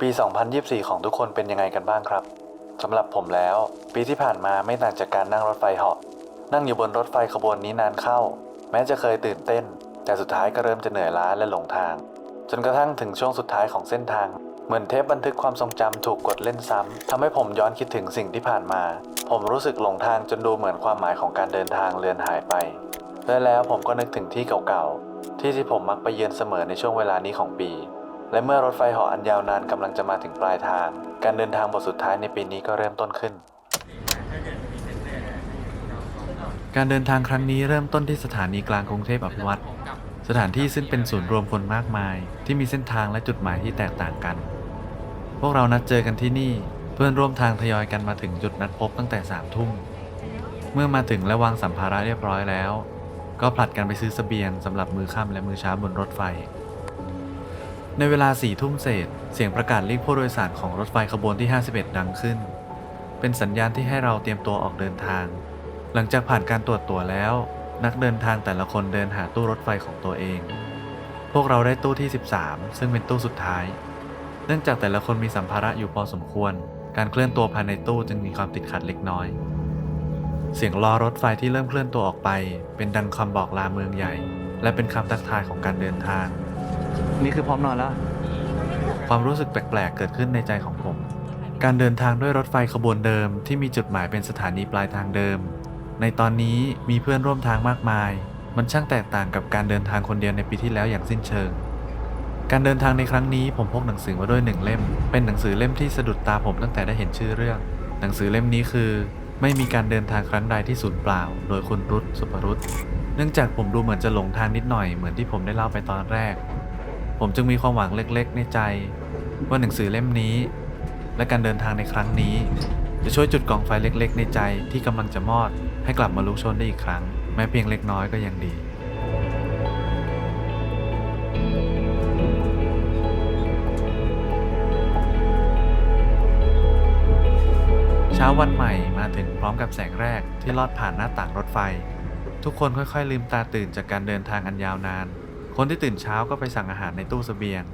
ปี 2024 ของทุกคนเป็นยังไงกันบ้างครับสำหรับผมแล้ว ปีที่ผ่านมาไม่ต่างจากการนั่งรถไฟเหาะนั่งอยู่บนรถไฟขบวนนี้นานเข้า แม้จะเคยตื่นเต้น แต่สุดท้ายก็เริ่มจะเหนื่อยล้าและหลงทาง จนกระทั่งถึงช่วงสุดท้ายของเส้นทาง เหมือนเทปบันทึกความทรงจำถูกกดเล่นซ้ำทำให้ผมย้อนคิดถึงสิ่งที่ผ่านมา ผมรู้สึกหลงทางจนดูเหมือนความหมายของการเดินทางเลือนหายไปและแล้วผมก็นึกถึงที่เก่าๆที่ที่ผมมักไปเยือนเสมอในช่วงเวลานี้ของปี และเมื่อรถไฟเหาะอันยาวนานกำลังจะมาถึงปลายทาง การเดินทางบทสุดท้ายในปีนี้ก็เริ่มต้นขึ้น การเดินทางครั้งนี้เริ่มต้นที่สถานีกลางกรุงเทพอภิวัตรสถานที่ซึ่งเป็นศูนย์รวมคนมากมาย ที่มีเส้นทางและจุดหมายที่แตกต่างกัน พวกเรานัดเจอกันที่นี่ เพื่อนร่วมทางทยอยกันมาถึงจุดนัดพบตั้งแต่สามทุ่มเมื่อมาถึงและวางสัมภาระเรียบร้อยแล้ว ก็ผลัดกันไปซื้อสเสบียงสำหรับมือค่ำและมือเช้าบนรถไฟ ในเวลาสี่ทุ่มเศษ เสียงประกาศเรียกผู้โดยสารของรถไฟขบวนที่ 51 ดังขึ้น เป็นสัญญาณที่ให้เราเตรียมตัวออกเดินทาง หลังจากผ่านการตรวจตั๋วแล้ว นักเดินทางแต่ละคนเดินหาตู้รถไฟของตัวเอง พวกเราได้ตู้ที่ 13 ซึ่งเป็นตู้สุดท้าย เนื่องจากแต่ละคนมีสัมภาระอยู่พอสมควร การเคลื่อนตัวภายในตู้จึงมีความติดขัดเล็กน้อย เสียงล้อรถไฟที่เริ่มเคลื่อนตัวออกไป เป็นดังคำบอกลาเมืองใหญ่ และเป็นคำทักทายของการเดินทาง นี่คือพร้อมนอนแล้ว ความรู้สึกแปลกๆ เกิดขึ้นในใจของผม การเดินทางด้วยรถไฟขบวนเดิมที่มีจุดหมายเป็นสถานีปลายทางเดิม ในตอนนี้มีเพื่อนร่วมทางมากมาย มันช่างแตกต่างกับการเดินทางคนเดียวในปีที่แล้วอย่างสิ้นเชิง การเดินทางในครั้งนี้ผมพกหนังสือมาด้วยหนึ่งเล่ม เป็นหนังสือเล่มที่สะดุดตาผมตั้งแต่ได้เห็นชื่อเรื่อง หนังสือเล่มนี้คือ ไม่มีการเดินทางครั้งใดที่สูญเปล่า โดยคุณรุตสุภรุตเนื่องจากผมดูเหมือนจะหลงทางนิดหน่อยเหมือนที่ผมได้เล่าไปตอนแรก ผมจึงมีความหวังเล็กๆ ในใจ ว่าหนังสือเล่มนี้ และการเดินทางในครั้งนี้ จะช่วยจุดกองไฟเล็กๆ ในใจที่กำลังจะมอด ให้กลับมาลุกโชนได้อีกครั้ง แม้เพียงเล็กน้อยก็ยังดีเช้าวันใหม่มาถึงพร้อมกับแสงแรกที่ลอดผ่านหน้าต่างรถไฟ ทุกคนค่อยๆ ลืมตาตื่นจากการเดินทางอันยาวนาน คนที่ตื่นเช้าก็ไปสั่งอาหารในตู้สเสบียง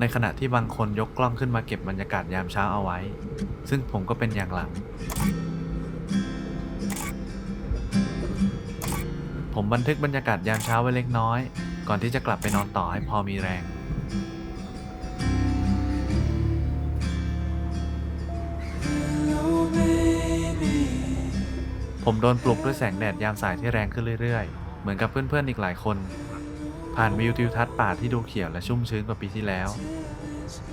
ในขณะที่บางคนยกกล้องขึ้นมาเก็บบรรยากาศยามเช้าเอาไว้ ซึ่งผมก็เป็นอย่างหลัง ผมบันทึกบรรยากาศยามเช้าไว้เล็กน้อย ก่อนที่จะกลับไปนอนต่อให้พอมีแรงผมโดนปลุกด้วยแสงแดดยามสายที่แรงขึ้นเรื่อยๆ เหมือนกับเพื่อนๆ อีกหลายคน ผ่านวิวทิวทัศน์ป่าที่ดูเขียวและชุ่มชื้นกว่าปีที่แล้ว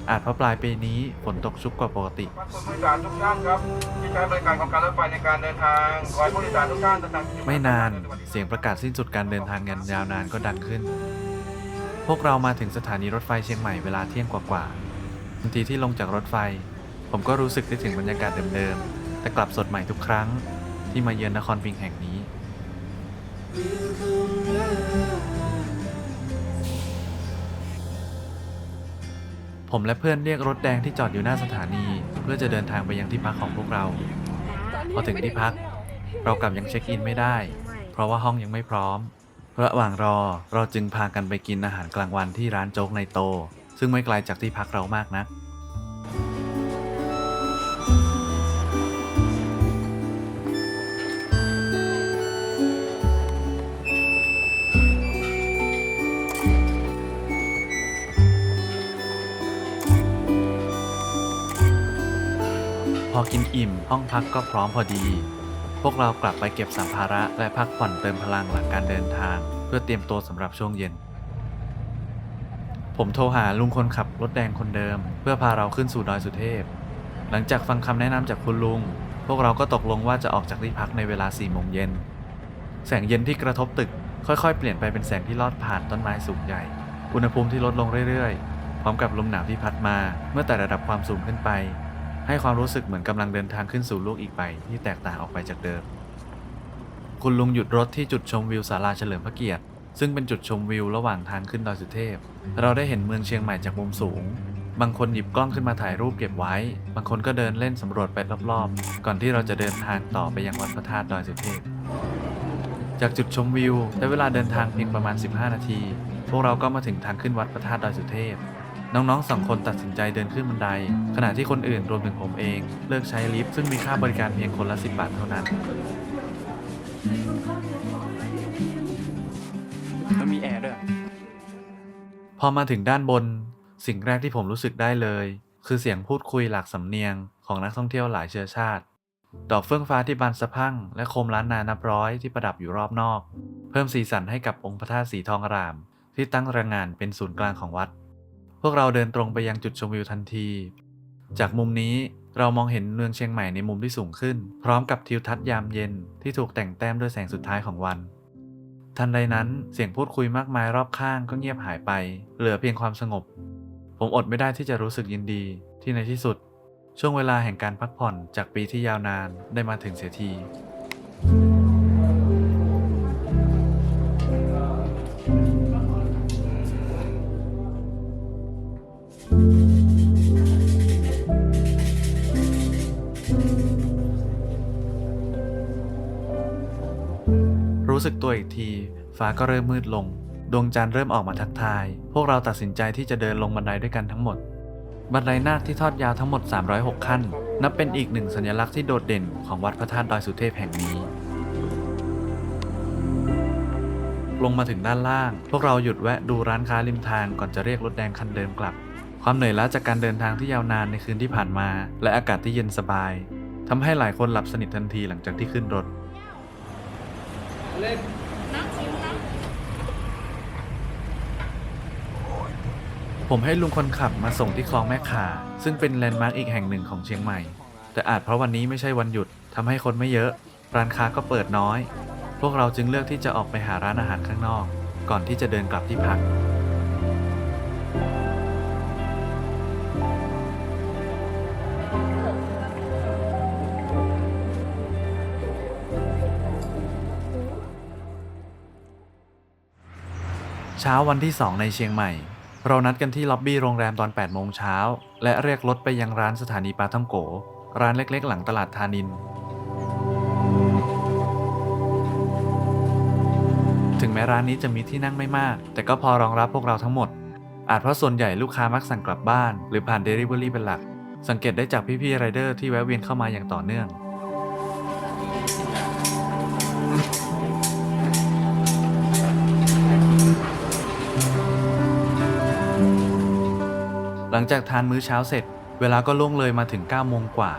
อาจเพราะปลายปีนี้ฝนตกชุกกว่าปกติขอบคุณผู้โดยสารทุกท่านครับที่ใช้บริการของการรถไฟในการเดินทางขอให้ผู้โดยสารทุกท่านเดินทางไม่นานเสียงประกาศสิ้นสุดการเดินทางงานยาวนานก็ดังขึ้น พวกเรามาถึงสถานีรถไฟเชียงใหม่เวลาเที่ยงกว่าๆทันทีที่ลงจากรถไฟ ผมก็รู้สึกได้ถึงบรรยากาศเดิมๆแต่กลับสดใหม่ทุกครั้ง ที่มาเยือนนครพิงค์แห่งนี้ ผมและเพื่อนเรียกรถแดงที่จอดอยู่หน้าสถานี เพื่อจะเดินทางไปยังที่พักของพวกเรา พอถึงที่พัก เรากลับยังเช็คอินไม่ได้ เพราะว่าห้องยังไม่พร้อม ระหว่างรอเราจึงพากันไปกินอาหารกลางวันที่ร้านโจ๊กในโต ซึ่งไม่ไกลจากที่พักเรามากนัก อิ่ม ห้องพักก็พร้อมพอดี พวกเรากลับไปเก็บสัมภาระและพักผ่อนเติมพลังหลังการเดินทาง เพื่อเตรียมตัวสำหรับช่วงเย็น ผมโทรหาลุงคนขับรถแดงคนเดิม เพื่อพาเราขึ้นสู่ดอยสุเทพ หลังจากฟังคำแนะนำจากคุณลุง พวกเราก็ตกลงว่าจะออกจากที่พักในเวลา4โมงเย็นแสงเย็นที่กระทบตึก ค่อยๆ เปลี่ยนไปเป็นแสงที่ลอดผ่านต้นไม้สูงใหญ่ อุณหภูมิที่ลดลงเรื่อยๆ พร้อมกับลมหนาวที่พัดมา เมื่อแต่ระดับความสูงขึ้นไป ให้ความรู้สึกเหมือนกำลังเดินทางขึ้นสู่โลกอีกใบที่แตกต่างออกไปจากเดิม คุณลุงหยุดรถที่จุดชมวิวศาลาเฉลิมพระเกียรติ ซึ่งเป็นจุดชมวิวระหว่างทางขึ้นดอยสุเทพ เราได้เห็นเมืองเชียงใหม่จากมุมสูง บางคนหยิบกล้องขึ้นมาถ่ายรูปเก็บไว้ บางคนก็เดินเล่นสำรวจไปรอบๆ ก่อนที่เราจะเดินทางต่อไปยังวัดพระธาตุดอยสุเทพ จากจุดชมวิวใช้เวลาเดินทางเพียงประมาณ 15 นาที พวกเราก็มาถึงทางขึ้นวัดพระธาตุดอยสุเทพ น้องๆสองคนตัดสินใจเดินขึ้นบันได ขณะที่คนอื่นรวมถึงผมเอง เลิกใช้ลิฟต์ซึ่งมีค่าบริการเพียงคนละ 10 บาทเท่านั้น มันมีแอร์ด้วยพอมาถึงด้านบน สิ่งแรกที่ผมรู้สึกได้เลย คือเสียงพูดคุยหลากสำเนียงของนักท่องเที่ยวหลายเชื้อชาติ ดอกเฟื่องฟ้าที่บานสะพรั่ง และโคมล้านนานับร้อยที่ประดับอยู่รอบนอก เพิ่มสีสันให้กับองค์พระธาตุสีทองอร่าม ที่ตั้งระงงานเป็นศูนย์กลางของวัด พวกเราเดินตรงไปยังจุดชมวิวทันที จากมุมนี้เรามองเห็นเมืองเชียงใหม่ในมุมที่สูงขึ้น พร้อมกับทิวทัศน์ยามเย็นที่ถูกแต่งแต้มด้วยแสงสุดท้ายของวัน ทันใดนั้นเสียงพูดคุยมากมายรอบข้างก็เงียบหายไป เหลือเพียงความสงบ ผมอดไม่ได้ที่จะรู้สึกยินดีที่ในที่สุด ช่วงเวลาแห่งการพักผ่อนจากปีที่ยาวนานได้มาถึงเสียที รู้สึกตัวอีกที ฟ้าก็เริ่มมืดลง ดวงจันทร์เริ่มออกมาทักทาย พวกเราตัดสินใจที่จะเดินลงบันไดด้วยกันทั้งหมด บันไดนาคที่ทอดยาวทั้งหมด 306 ขั้น นับเป็นอีกหนึ่งสัญลักษณ์ที่โดดเด่นของวัดพระธาตุดอยสุเทพแห่งนี้ ลงมาถึงด้านล่าง พวกเราหยุดแวะดูร้านค้าริมทางก่อนจะเรียกรถแดงคันเดิมกลับ ความเหนื่อยล้าจากการเดินทางที่ยาวนานในคืนที่ผ่านมา และอากาศที่เย็นสบายทำให้หลายคนหลับสนิททันทีหลังจากที่ขึ้นรถ ผมให้ลุงคนขับมาส่งที่คลองแม่ขา ซึ่งเป็นแลนด์มาร์กอีกแห่งหนึ่งของเชียงใหม่ แต่อาจเพราะวันนี้ไม่ใช่วันหยุดทำให้คนไม่เยอะร้านค้าก็เปิดน้อย พวกเราจึงเลือกที่จะออกไปหาร้านอาหารข้างนอก ก่อนที่จะเดินกลับที่พัก ช้าวันที่ 2 ในเชียงใหม่ เรานัดกันที่ล็อบบี้โรงแรมตอน 8 โมงเช้า และเรียกรถไปยังร้านสถานีปลาท่องโก ร้านเล็กๆ หลังตลาดธานิน ถึงแม้ร้านนี้จะมีที่นั่งไม่มาก แต่ก็พอรองรับพวกเราทั้งหมด อาจเพราะส่วนใหญ่ลูกค้ามักสั่งกลับบ้าน หรือผ่าน Delivery เป็นหลัก สังเกตได้จากพี่ๆไรเดอร์ที่แวะเวียนเข้ามาอย่างต่อเนื่อง ลังจากทานมื้อเช้าเสร็จ เวลาก็ล่วงเลยมาถึง9โมงกว่า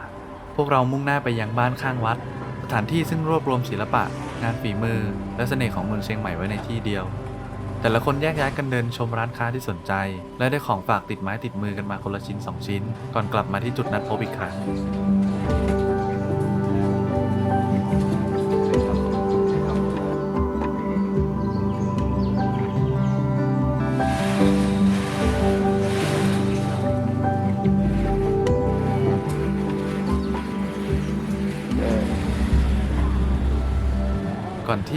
พวกเรามุ่งหน้าไปยังบ้านข้างวัด สถานที่ซึ่งรวบรวมศิลปะ งานฝีมือ และเสน่ห์ของเมืองเชียงใหม่ไว้ในที่เดียว แต่ละคนแยกย้ายกันเดินชมร้านค้าที่สนใจ และได้ของฝากติดไม้ติดมือกันมาคนละชิ้น 2 ชิ้น ก่อนกลับมาที่จุดนัดพบอีกครั้ง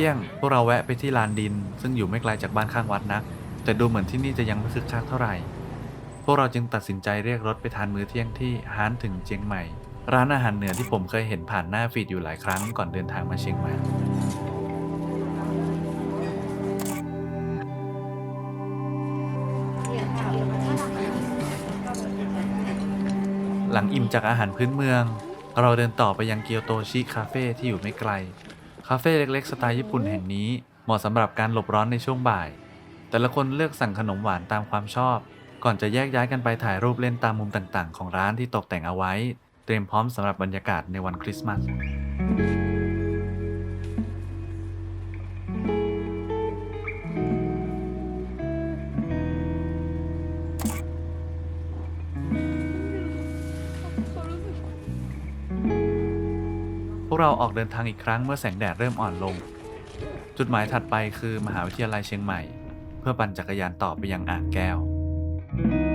ที่ยงพวกเราแวะไปที่ลานดิน ซึ่งอยู่ไม่ไกลจากบ้านข้างวัดนัก แต่ดูเหมือนที่นี่จะยังไม่คึกคักเท่าไหร่ พวกเราจึงตัดสินใจเรียกรถไปทานมื้อเที่ยงที่ฮานถึงเชียงใหม่ ร้านอาหารเหนือที่ผมเคยเห็นผ่านหน้าฟีดอยู่หลายครั้งก่อนเดินทางมาเชียงใหม่หลังอิ่มจากอาหารพื้นเมือง เราเดินต่อไปยังเกียวโตชิคาเฟ่ที่อยู่ไม่ไกลาเฟ่เล็กๆ สไตล์ญี่ปุ่นแห่งนี้เหมาะสำหรับการหลบร้อนในช่วงบ่าย แต่ละคนเลือกสั่งขนมหวานตามความชอบ ก่อนจะแยกย้ายกันไปถ่ายรูปเล่นตามมุมต่างๆ ของร้านที่ตกแต่งเอาไว้ เตรียมพร้อมสำหรับบรรยากาศในวันคริสต์มาส เราออกเดินทางอีกครั้งเมื่อแสงแดดเริ่มอ่อนลง จุดหมายถัดไปคือมหาวิทยาลัยเชียงใหม่ เพื่อปั่นจักรยานต่อไปยังอ่างแก้วเมื่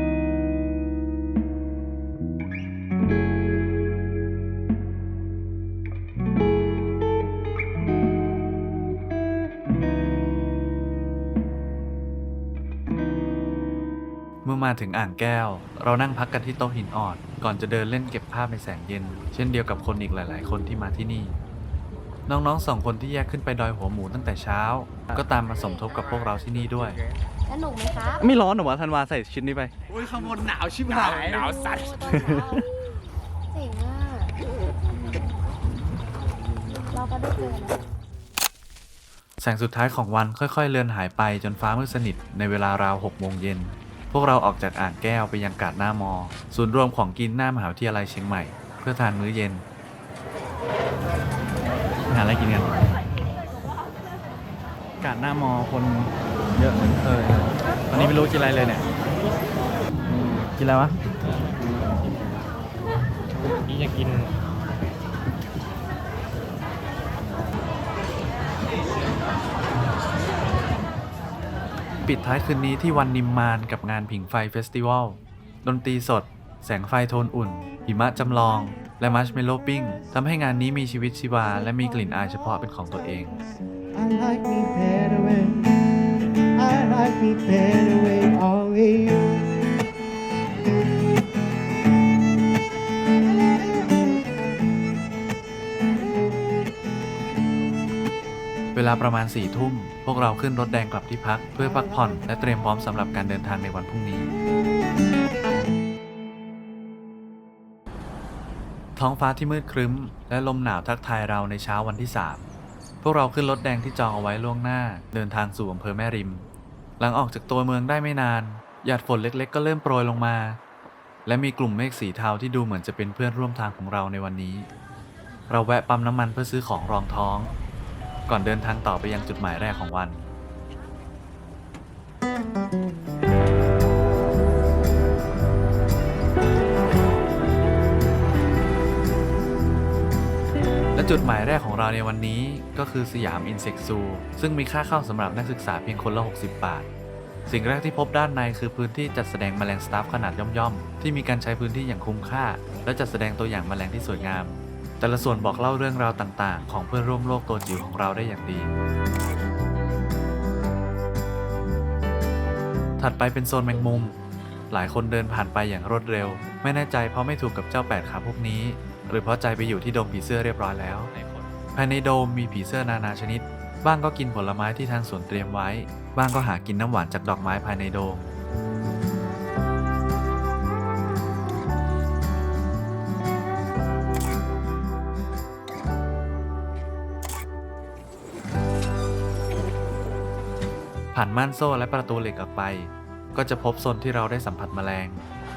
มาถึงอ่างแก้ว เรานั่งพักกันที่โต๊ะหินอ่อน ก่อนจะเดินเล่นเก็บภาพในแสงเย็น เช่นเดียวกับคนอีกหลาย ๆ คนที่มาที่นี่ น้องๆสองคนที่แยกขึ้นไปดอยหัวหมูตั้งแต่เช้า ก็ตามมาสมทบกับพวกเราที่นี่ด้วย สนุกไหมครับไม่ร้อนเหรอวะธันวาใส่ชุดนี้ไป อุ้ยข้างบนหนาวชิบหายหนาวสัตว์เจ๋งอะเราก็ได้เจอนะแสงสุดท้ายของวันค่อย ๆ เลือนหายไปจนฟ้ามืดสนิทในเวลาราว6โมงเย็น พวกเราออกจากอ่างแก้วไปยังกาดหน้ามอ ศูนย์รวมของกินหน้ามหาวิทยาลัยเชียงใหม่ เพื่อทานมื้อเย็นหาอะไรกินกันกาดหน้ามอคนเยอะเหมือนเคยตอนนี้ไม่รู้กินอะไรเลยเนี่ย กินอะไรวะ นี่จะกิน ปิดท้ายคืนนี้ที่วันนิมมานกับงานผิงไฟเฟสติวัล ดนตรีสด แสงไฟโทนอุ่น หิมะจำลอง และมัชเมลโลปิ้งทำให้งานนี้มีชีวิตชีวา และมีกลิ่นอายเฉพาะเป็นของตัวเอง I like me better when I like me better when only you. เวลาประมาณ4ี่ทุ่ม พวกเราขึ้นรถแดงกลับที่พัก เพื่อพักผ่อนและเตรียมพร้อมสำหรับการเดินทางในวันพรุ่งนี้ ท้องฟ้าที่มืดครึ้ม และลมหนาวทักทายเราในเช้าวันที่ 3 พวกเราขึ้นรถแดงที่จองเอาไว้ล่วงหน้า เดินทางสู่อำเภอแม่ริม หลังออกจากตัวเมืองได้ไม่นาน หยาดฝนเล็กๆ ก็เริ่มโปรยลงมา และมีกลุ่มเมฆสีเทาที่ดูเหมือนจะเป็นเพื่อนร่วมทางของเราในวันนี้ เราแวะปั๊มน้ำมันเพื่อซื้อของรองท้อง ก่อนเดินทางต่อไปยังจุดหมายแรกของวัน และจุดหมายแรกของเราในวันนี้ก็คือสยามอินเซกซูซึ่งมีค่าเข้าสำหรับนักศึกษาเพียงคนละ 60 บาท สิ่งแรกที่พบด้านในคือพื้นที่จัดแสดงแมลงสตาฟขนาดย่อมๆ ที่มีการใช้พื้นที่อย่างคุ้มค่า และจัดแสดงตัวอย่างแมลงที่สวยงาม แต่ละส่วนบอกเล่าเรื่องราวต่างๆ ของเพื่อนร่วมโลกตัวจิ๋วของเราได้อย่างดี ถัดไปเป็นโซนแมงมุม หลายคนเดินผ่านไปอย่างรวดเร็ว ไม่แน่ใจเพราะไม่ถูกกับเจ้าแปดขาพวกนี้ หรือเพราะใจไปอยู่ที่โดมผีเสื้อเรียบร้อยแล้ว ภายในโดมมีผีเสื้อนานาชนิด บ้างก็กินผลไม้ที่ทางสวนเตรียมไว้ บ้างก็หากินน้ำหวานจากดอกไม้ภายในโดม ผ่านม่านโซ่และประตูเหล็กออกไป ก็จะพบโซนที่เราได้สัมผัสแมลง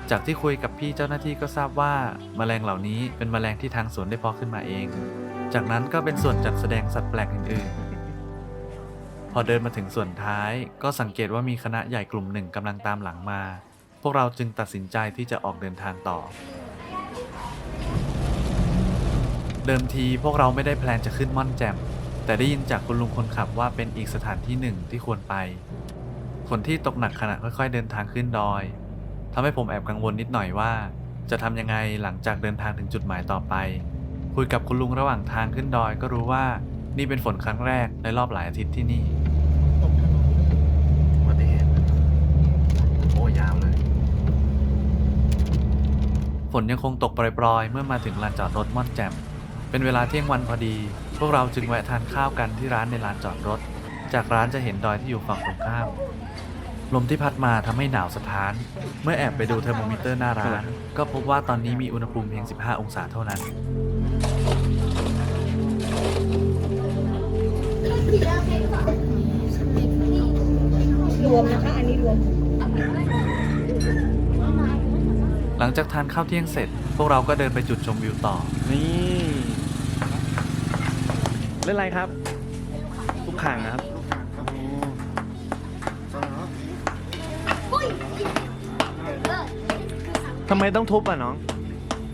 จากที่คุยกับพี่เจ้าหน้าที่ก็ทราบว่าแมลงเหล่านี้เป็นแมลงที่ทางสวนได้เพาะขึ้นมาเอง จากนั้นก็เป็นส่วนจัดแสดงสัตว์แปลกอื่นๆ พอเดินมาถึงส่วนท้าย ก็สังเกตว่ามีคณะใหญ่กลุ่มหนึ่งกำลังตามหลังมา พวกเราจึงตัดสินใจที่จะออกเดินทางต่อเดิมทีพวกเราไม่ได้แพลนจะขึ้นม่อนแจ่ม แต่ได้ยินจากคุณลุงคนขับว่าเป็นอีกสถานที่หนึ่งที่ควรไป ฝนที่ตกหนักขณะค่อยๆเดินทางขึ้นดอยทำให้ผมแอบกังวลนิดหน่อยว่า จะทำยังไงหลังจากเดินทางถึงจุดหมายต่อไป คุยกับคุณลุงระหว่างทางขึ้นดอยก็รู้ว่านี่เป็นฝนครั้งแรกในรอบหลายอาทิตย์ที่นี่อุบัติเหตุโอ้ยาวเลย ฝนยังคงตกปรยๆ เมื่อมาถึงลานจอดรถม่อนแจ่มเป็นเวลาเที่ยงวันพอดี พวกเราจึงแวะทานข้าวกันที่ร้านในลานจอดรถ จากร้านจะเห็นดอยที่อยู่ฝั่งตรงข้าม ลมที่พัดมาทำให้หนาวสะท้าน เมื่อแอบไปดูเทอร์โมมิเตอร์หน้าร้าน ก็พบว่าตอนนี้มีอุณหภูมิเพียง 15 องศาเท่านั้น รวมนะคะ อันนี้รวม หลังจากทานข้าวเที่ยงเสร็จ พวกเราก็เดินไปจุดชมวิวต่อ นี่ ล่นอะไรครับ ลูกข่างนะครับทำไมต้องทุบอะน้อง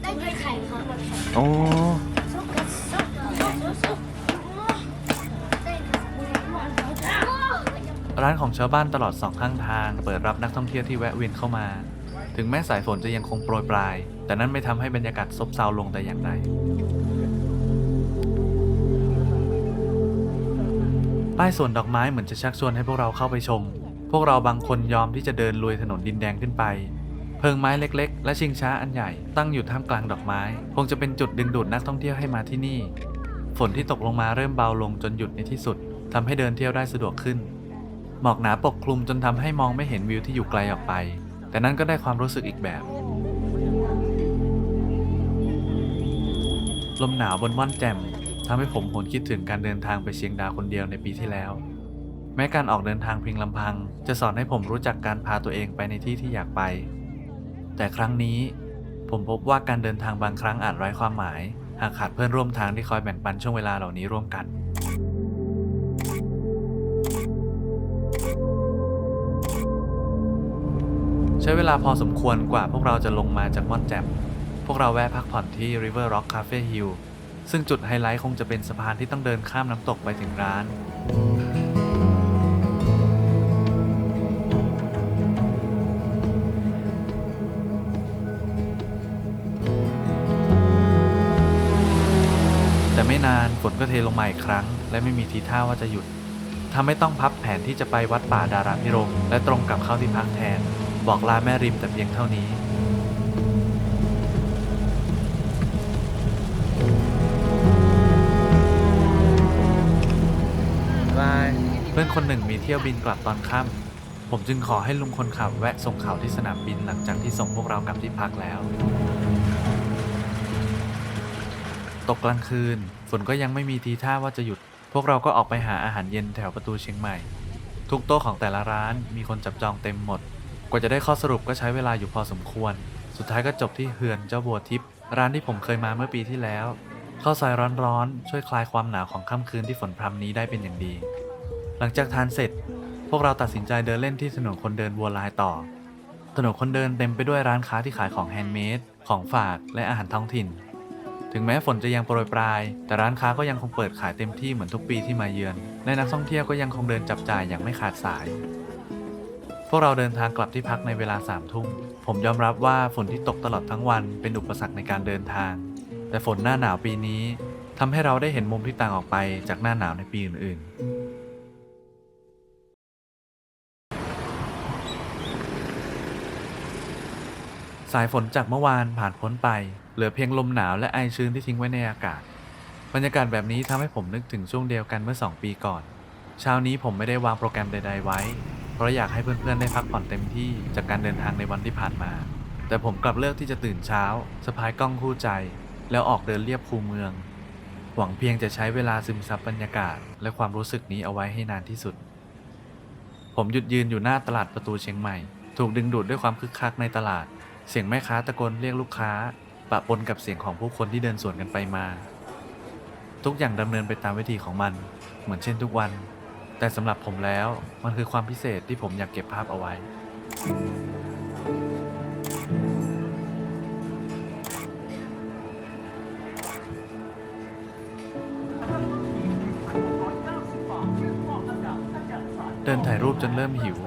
ได้ไข่ครับอ๋อร้านของชาวบ้านตลอดสองข้างทาง เปิดรับนักท่องเที่ยวที่แวะเวียนเข้ามา ถึงแม้สายฝนจะยังคงโปรยปลาย แต่นั่นไม่ทำให้บรรยากาศซบเซาลงแต่อย่างใด ป้ายสวนดอกไม้เหมือนจะชักชวนให้พวกเราเข้าไปชม พวกเราบางคนยอมที่จะเดินลุยถนนดินแดงขึ้นไป เพิงไม้เล็กๆ และชิงช้าอันใหญ่ตั้งอยู่ท่ามกลางดอกไม้ คงจะเป็นจุดดึงดูดนักท่องเที่ยวให้มาที่นี่ ฝนที่ตกลงมาเริ่มเบาลงจนหยุดในที่สุดทำให้เดินเที่ยวได้สะดวกขึ้น หมอกหนาปกคลุมจนทำให้มองไม่เห็นวิวที่อยู่ไกลออกไป แต่นั่นก็ได้ความรู้สึกอีกแบบลมหนาวบนม่อนแจ่ม ทำให้ผมหวนคิดถึงการเดินทางไปเชียงดาวคนเดียวในปีที่แล้ว แม้การออกเดินทางเพียงลำพัง จะสอนให้ผมรู้จักการพาตัวเองไปในที่ที่อยากไป แต่ครั้งนี้ ผมพบว่าการเดินทางบางครั้งอาจไร้ความหมาย หากขาดเพื่อนร่วมทางที่คอยแบ่งปันช่วงเวลาเหล่านี้ร่วมกันใช้เวลาพอสมควรกว่าพวกเราจะลงมาจากม่อนแจ่มพวกเราแวะพักผ่อนที่ River Rock Cafe Hill ซึ่งจุดไฮไลท์คงจะเป็นสะพานที่ต้องเดินข้ามน้ำตกไปถึงร้าน แต่ไม่นานฝนก็เทลงมาอีกครั้ง และไม่มีทีท่าว่าจะหยุดทำให้ต้องพับแผนที่จะไปวัดป่าดาราพิรมและตรงกับเข้าที่พักแทน บอกลาแม่ริมแต่เพียงเท่านี้ พื่อนคนหนึ่งมีเที่ยวบินกลับตอนค่ำผมจึงขอให้ลุงคนขับแวะส่งเขาที่สนามบินหลังจากที่ส่งพวกเรากลับที่พักแล้ว ตกกลางคืนฝนก็ยังไม่มีทีท่าว่าจะหยุด พวกเราก็ออกไปหาอาหารเย็นแถวประตูเชียงใหม่ ทุกโต๊ะของแต่ละร้านมีคนจับจองเต็มหมด กว่าจะได้ข้อสรุปก็ใช้เวลาอยู่พอสมควร สุดท้ายก็จบที่เฮือนเจ้าบัวทิพย์ร้านที่ผมเคยมาเมื่อปีที่แล้วข้าวซอยร้อนๆช่วยคลายความหนาวของค่ำคืนที่ฝนพรำนี้ได้เป็นอย่างดี หลังจากทานเสร็จ พวกเราตัดสินใจเดินเล่นที่ถนนคนเดินบัวลายต่อ ถนนคนเดินเต็มไปด้วยร้านค้าที่ขายของแฮนด์เมด ของฝาก และอาหารท้องถิ่น ถึงแม้ฝนจะยังโปรยปลาย แต่ร้านค้าก็ยังคงเปิดขายเต็มที่เหมือนทุกปีที่มาเยือน และนักท่องเที่ยวก็ยังคงเดินจับจ่ายอย่างไม่ขาดสาย พวกเราเดินทางกลับที่พักในเวลาสามทุ่ม ผมยอมรับว่าฝนที่ตกตลอดทั้งวันเป็นอุปสรรคในการเดินทาง แต่ฝนหน้าหนาวปีนี้ทำให้เราได้เห็นมุมที่ต่างออกไปจากหน้าหนาวในปีอื่นๆ สายฝนจากเมื่อวานผ่านพ้นไป เหลือเพียงลมหนาวและไอชื้นที่ทิ้งไว้ในอากาศ บรรยากาศแบบนี้ทำให้ผมนึกถึงช่วงเดียวกันเมื่อ 2 ปีก่อน เช้านี้ผมไม่ได้วางโปรแกรมใด ๆ ไว้ เพราะอยากให้เพื่อนๆได้พักผ่อนเต็มที่จากการเดินทางในวันที่ผ่านมา แต่ผมกลับเลือกที่จะตื่นเช้าสะพายกล้องคู่ใจ แล้วออกเดินเลียบคูเมือง หวังเพียงจะใช้เวลาซึมซับบรรยากาศ และความรู้สึกนี้เอาไว้ให้นานที่สุด ผมหยุดยืนอยู่หน้าตลาดประตูเชียงใหม่ ถูกดึงดูดด้วยความคึกคักในตลาด เสียงแม่ค้าตะโกนเรียกลูกค้า ปะปนกับเสียงของผู้คนที่เดินสวนกันไปมา ทุกอย่างดำเนินไปตามวิธีของมัน เหมือนเช่นทุกวัน แต่สำหรับผมแล้วมันคือความพิเศษที่ผมอยากเก็บภาพเอาไว้ เดินถ่ายรูปจนเริ่มหิว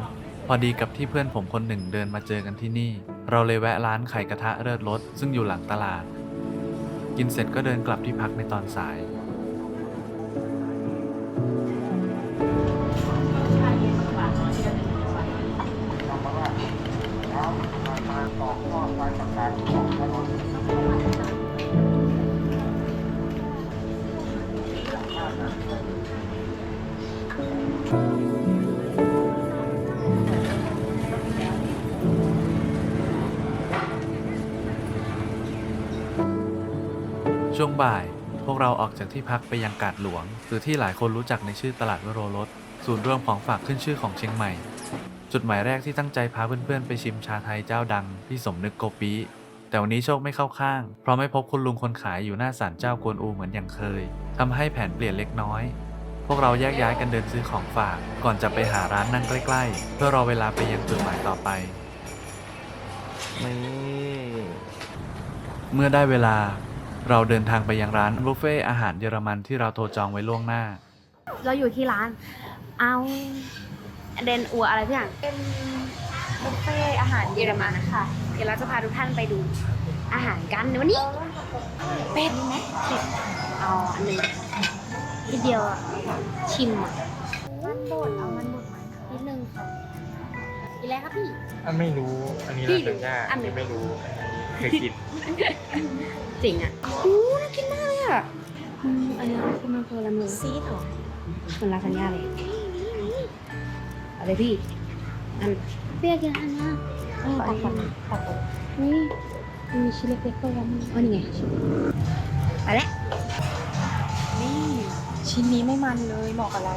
พอดีกับที่เพื่อนผมคนหนึ่งเดินมาเจอกันที่นี่ เราเลยแวะร้านไข่กระทะเลิศรสซึ่งอยู่หลังตลาด กินเสร็จก็เดินกลับที่พักในตอนสาย ช่วงบ่าย พวกเราออกจากที่พักไปยังกาดหลวง หรือที่หลายคนรู้จักในชื่อตลาดวโรรสศูนย์รวมของฝากขึ้นชื่อของเชียงใหม่ จุดหมายแรกที่ตั้งใจพาเพื่อนๆ ไปชิมชาไทยเจ้าดังที่สมนึกโกปีแต่วันนี้โชคไม่เข้าข้าง เพราะไม่พบคุณลุงคนขายอยู่หน้าศาลเจ้ากวนอูเหมือนอย่างเคยทำให้แผนเปลี่ยนเล็กน้อย พวกเราแยกย้ายกันเดินซื้อของฝาก ก่อนจะไปหาร้านนั่งใกล้ๆ เพื่อรอเวลาไปยังจุดหมายต่อไป นี่ เมื่อได้เวลา เราเดินทางไปยังร้านบุฟเฟ่อาหารเยอรมันที่เราโทรจองไว้ล่วงหน้า เราอยู่ที่ร้าน เอาเดนอัวอะไรทุกอย่างเป็นบุฟเฟ่อาหารเยอรมันนะคะ เดี๋ยวเราจะพาทุกท่านไปดูอาหารกันในวันนี้ เป็ดไหมเป็ดเอาอันหนึงนิดเดียวอะชิมอะมันบดเอามันบดไหมนิดนึงค่ะกินอะไรครับพี่ อันไม่รู้ อันนี้พี่เราจะยากอันไหนยังไม่รู้เคยกิน จริงอะอู้น่ากินมากเลยอะอืมอันนี้คือมันคืออะไรมือซีดหรอเหมือนลาซานญ่าเลยอะไรพี่ อันเปียกยังอันนะเออตัดกันตัดกันนี่มันมีชิ้นเล็กๆก็ยังอ๋อนี่ไงไปแล้วนี่ชิ้นนี้ไม่มันเลยเหมาะกับเรา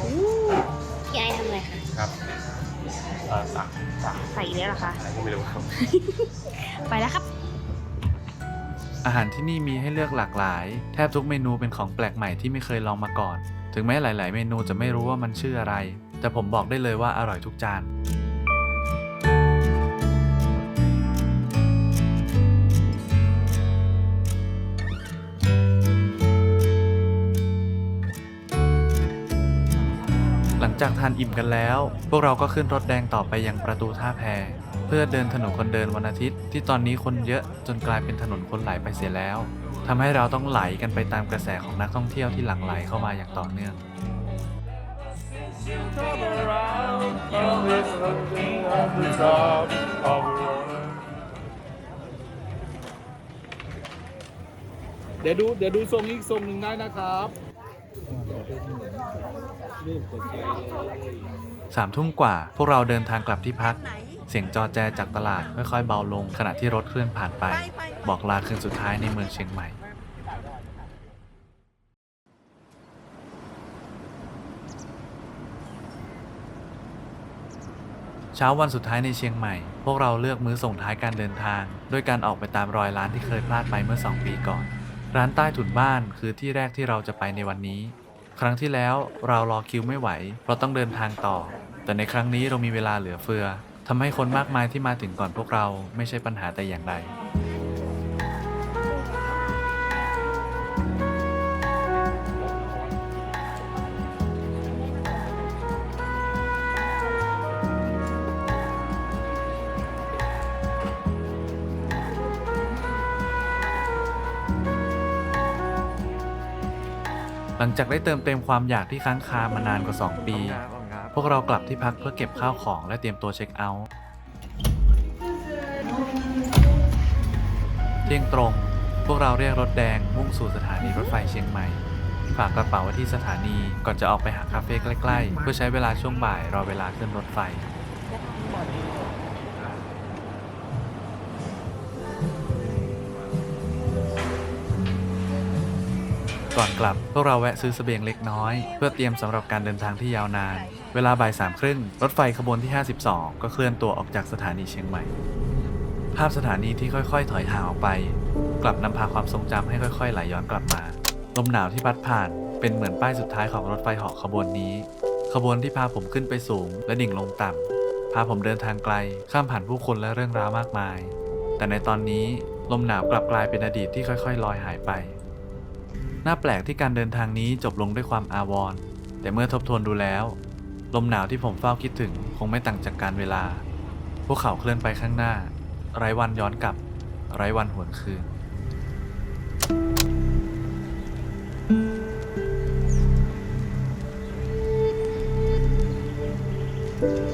พี่ไอทำอะไรคะครับเออสั่งสั่งใส่อีกแล้วเหรอคะอะไรก็ไม่รู้ครับ ไปแล้วครับ อาหารที่นี่มีให้เลือกหลากหลาย แทบทุกเมนูเป็นของแปลกใหม่ที่ไม่เคยลองมาก่อน ถึงแม้หลาย ๆ เมนูจะไม่รู้ว่ามันชื่ออะไร แต่ผมบอกได้เลยว่าอร่อยทุกจาน ทานอิ่มกันแล้ว พวกเราก็ขึ้นรถแดงต่อไปยังประตูท่าแพ เพื่อเดินถนนคนเดินวันอาทิตย์ ที่ตอนนี้คนเยอะจนกลายเป็นถนนคนไหลไปเสียแล้วทำให้เราต้องไหลกันไปตามกระแสของนักท่องเที่ยวที่หลั่งไหลเข้ามาอย่างต่อเนื่อง เดี๋ยวดูเดี๋ยวดูทรงอีกทรงหนึ่งได้นะครับ สามทุ่มกว่า พวกเราเดินทางกลับที่พัก เสียงจอแจจากตลาดค่อยๆเบาลงขณะที่รถเคลื่อนผ่านไป บอกลาคืนสุดท้ายในเมืองเชียงใหม่ เช้าวันสุดท้ายในเชียงใหม่ พวกเราเลือกมื้อส่งท้ายการเดินทาง ด้วยการออกไปตามรอยร้านที่เคยพลาดไปเมื่อ 2 ปีก่อน ร้านใต้ถุนบ้านคือที่แรกที่เราจะไปในวันนี้ ครั้งที่แล้วเรารอคิวไม่ไหว เพราะต้องเดินทางต่อ แต่ในครั้งนี้เรามีเวลาเหลือเฟือทำให้คนมากมายที่มาถึงก่อนพวกเราไม่ใช่ปัญหาแต่อย่างใด งจากได้เติมเต็มความอยากที่ค้างคามานานกว่า 2 ปี พวกเรากลับที่พักเพื่อเก็บข้าวของและเตรียมตัวเช็คเอาท์เที่ยงตรง พวกเราเรียกรถแดงมุ่งสู่สถานีรถไฟเชียงใหม่ ฝากกระเป๋าไว้ที่สถานีก่อนจะออกไปหาคาเฟ่ใกล้ๆ เพื่อใช้เวลาช่วงบ่ายรอเวลาขึ้นรถไฟ ก่อนกลับ พวกเราแวะซื้อเสบียงเล็กน้อย เพื่อเตรียมสำหรับการเดินทางที่ยาวนาน เวลาบ่ายสามครึ่งรถไฟขบวนที่ 52 ก็เคลื่อนตัวออกจากสถานีเชียงใหม่ ภาพสถานีที่ค่อยๆ ถอยห่างออกไป กลับนำพาความทรงจำให้ค่อยๆไหลย้อนกลับมา ลมหนาวที่พัดผ่าน เป็นเหมือนป้ายสุดท้ายของรถไฟเหาะขบวนนี้ ขบวนที่พาผมขึ้นไปสูง และดิ่งลงต่ำพาผมเดินทางไกล ข้ามผ่านผู้คนและเรื่องราวมากมาย แต่ในตอนนี้ลมหนาวกลับกลายเป็นอดีตที่ค่อย ๆ ลอยหายไป น่าแปลกที่การเดินทางนี้จบลงด้วยความอาวรณ์แต่เมื่อทบทวนดูแล้ว ลมหนาวที่ผมเฝ้าคิดถึงคงไม่ต่างจากการเวลา พวกเขาเคลื่อนไปข้างหน้า ไร้วันย้อนกลับ ไร้วันหวนคืน Thank